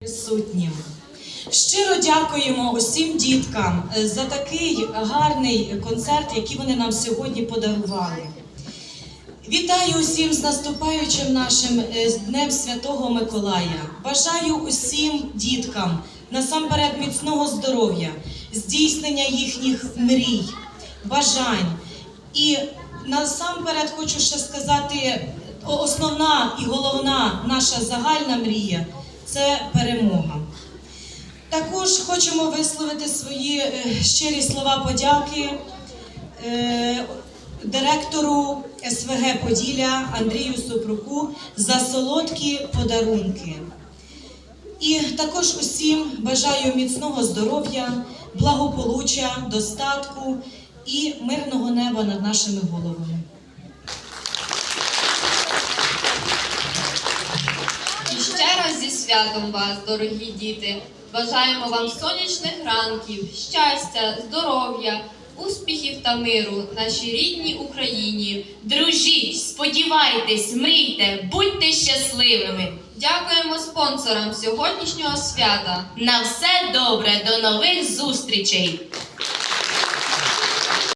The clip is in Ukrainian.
присутнім. Щиро дякуємо усім діткам е, за такий гарний концерт, який вони нам сьогодні подарували. Вітаю усім з наступаючим нашим е, Днем Святого Миколая. Бажаю усім діткам насамперед міцного здоров'я, здійснення їхніх мрій, бажань. І насамперед хочу ще сказати, основна і головна наша загальна мрія це перемога. Також хочемо висловити свої е, щирі слова подяки е, директору СВГ Поділля Андрію Супруку за солодкі подарунки. І також усім бажаю міцного здоров'я, благополуччя, достатку і мирного неба над нашими головами. Зі святом вас, дорогі діти. Бажаємо вам сонячних ранків, щастя, здоров'я, успіхів та миру нашій рідній Україні. Дружіть, сподівайтесь, мрійте, будьте щасливими. Дякуємо спонсорам сьогоднішнього свята. На все добре, до нових зустрічей!